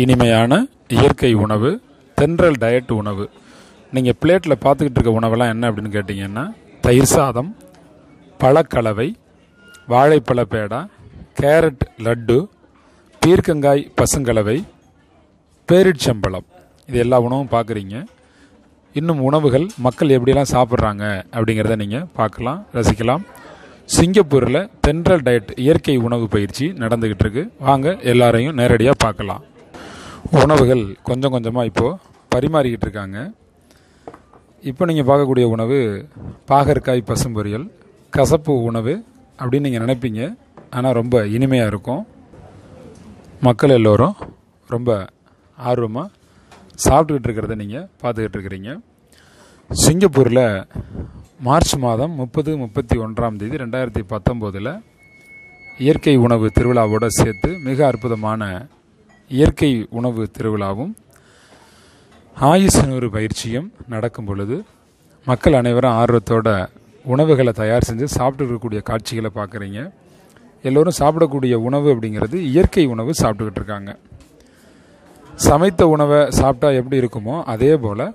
இனிமையான இயற்கை உணவு தென்றல் டயட் உணவு. நீங்கள் பிளேட்டில் பார்த்துக்கிட்டு இருக்க உணவெல்லாம் என்ன அப்படின்னு கேட்டிங்கன்னா தயிர் சாதம் பழக்கலவை வாழைப்பழ பேடா கேரட் லட்டு பீர்க்கங்காய் பசுங்கலவை பேரிச்சம்பழம். இது எல்லா உணவும் பார்க்குறீங்க. இன்னும் உணவுகள் மக்கள் எப்படியெல்லாம் சாப்பிட்றாங்க அப்படிங்கிறத நீங்கள் பார்க்கலாம் ரசிக்கலாம். சிங்கப்பூரில் தென்றல் டயட் இயற்கை உணவு பயிற்சி நடந்துக்கிட்டு இருக்கு. வாங்க எல்லாரையும் நேரடியாக பார்க்கலாம். உணவுகள் கொஞ்சம் கொஞ்சமாக இப்போது பரிமாறிக்கிட்டு இருக்காங்க. இப்போ நீங்கள் பார்க்கக்கூடிய உணவு பாகற்காய் பசும்பொரியல் கசப்பு உணவு அப்படின்னு நீங்கள் நினைப்பீங்க. ஆனால் ரொம்ப இனிமையாக இருக்கும். மக்கள் எல்லோரும் ரொம்ப ஆர்வமாக சாப்பிட்டுக்கிட்டு இருக்கிறத நீங்கள் பார்த்துக்கிட்டு இருக்கிறீங்க. சிங்கப்பூரில் மார்ச் மாதம் முப்பது முப்பத்தி ஒன்றாம் தேதி ரெண்டாயிரத்தி பத்தொம்போதில் இயற்கை உணவு திருவிழாவோடு சேர்த்து மிக அற்புதமான இயற்கை உணவு திருவிழாவும் ஆயுசனூறு பயிற்சியும் நடக்கும் பொழுது மக்கள் அனைவரும் ஆர்வத்தோட உணவுகளை தயார் செஞ்சு சாப்பிட்டு இருக்கக்கூடிய காட்சிகளை பார்க்குறீங்க. எல்லோரும் சாப்பிடக்கூடிய உணவு அப்படிங்கிறது இயற்கை உணவு சாப்பிட்டுக்கிட்டு இருக்காங்க. சமைத்த உணவை சாப்பிட்டா எப்படி இருக்குமோ அதே போல்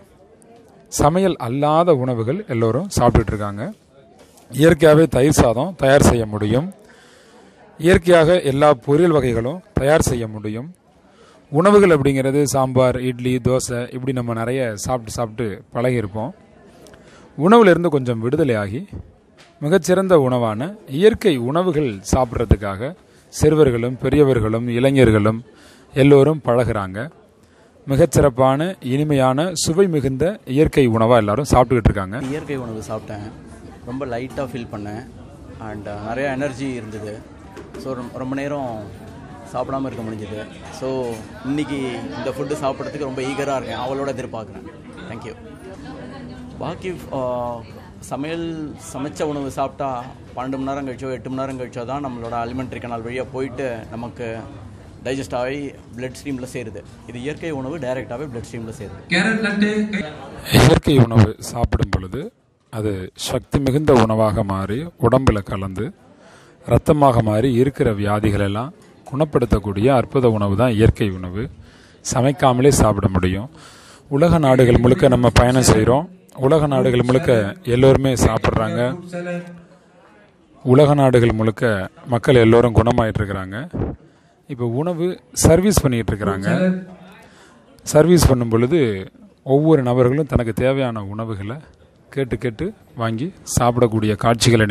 சமையல் அல்லாத உணவுகள் எல்லோரும் சாப்பிட்டுட்டு இருக்காங்க. இயற்கையாகவே தயிர் சாதம் தயார் செய்ய முடியும். இயற்கையாக எல்லா பொரியல் வகைகளும் தயார் செய்ய முடியும். உணவுகள் அப்படிங்கிறது சாம்பார் இட்லி தோசை இப்படி நம்ம நிறைய சாப்பிட்டு சாப்பிட்டு பழகியிருப்போம். உணவுலேருந்து கொஞ்சம் விடுதலையாகி மிகச்சிறந்த உணவான இயற்கை உணவுகள் சாப்பிட்றதுக்காக சிறுவர்களும் பெரியவர்களும் இளைஞர்களும் எல்லோரும் பழகுறாங்க. மிகச்சிறப்பான இனிமையான சுவை மிகுந்த இயற்கை உணவாக எல்லாரும் சாப்பிட்டுக்கிட்டு இருக்காங்க. இயற்கை உணவு சாப்பிட்டேன். ரொம்ப லைட்டாக ஃபீல் பண்ணேன். அண்ட் நிறையா எனர்ஜி இருந்தது. ஸோ ரொம்ப நேரம் சாப்பிடாம இருக்க முடிஞ்சது. ஸோ இன்னைக்கு இந்த ஃபுட்டு சாப்பிட்றதுக்கு ரொம்ப ஈகராக இருக்கேன். அவளோட எதிர்பார்க்குறேன். தேங்க்யூ பாக்கி சமையல் சமைச்ச உணவு சாப்பிட்டா பன்னெண்டு மணி நேரம் கழிச்சோ எட்டு மணி நேரம் கழிச்சோ தான் நம்மளோட அலிமெண்ட்ரி கனால் வழியாக போயிட்டு நமக்கு டைஜஸ்ட் ஆகி பிளட் ஸ்ட்ரீமில் சேருது. இது இயற்கை உணவு டைரெக்டாகவே பிளட் ஸ்ட்ரீமில் சேருது. இயற்கை உணவு சாப்பிடும் பொழுது அது சக்தி மிகுந்த உணவாக மாறி உடம்பில் கலந்து ரத்தமாக மாறி இருக்கிற வியாதிகள் எல்லாம் குணப்படுத்தக்கூடிய அற்புத உணவு தான் இயற்கை உணவு. சமைக்காமலே சாப்பிட முடியும். உலக நாடுகள் முழுக்க நம்ம பயணம் செய்கிறோம் உலக நாடுகள் முழுக்க எல்லோருமே சாப்பிட்றாங்க. உலக நாடுகள் முழுக்க மக்கள் எல்லோரும் குணமாயிட்டு இருக்கிறாங்க இப்போ உணவு சர்வீஸ் பண்ணிகிட்டு இருக்கிறாங்க சர்வீஸ் பண்ணும் பொழுது ஒவ்வொரு நபர்களும் தனக்கு தேவையான உணவுகளை கேட்டு கேட்டு வாங்கி சாப்பிடக்கூடிய காட்சிகளை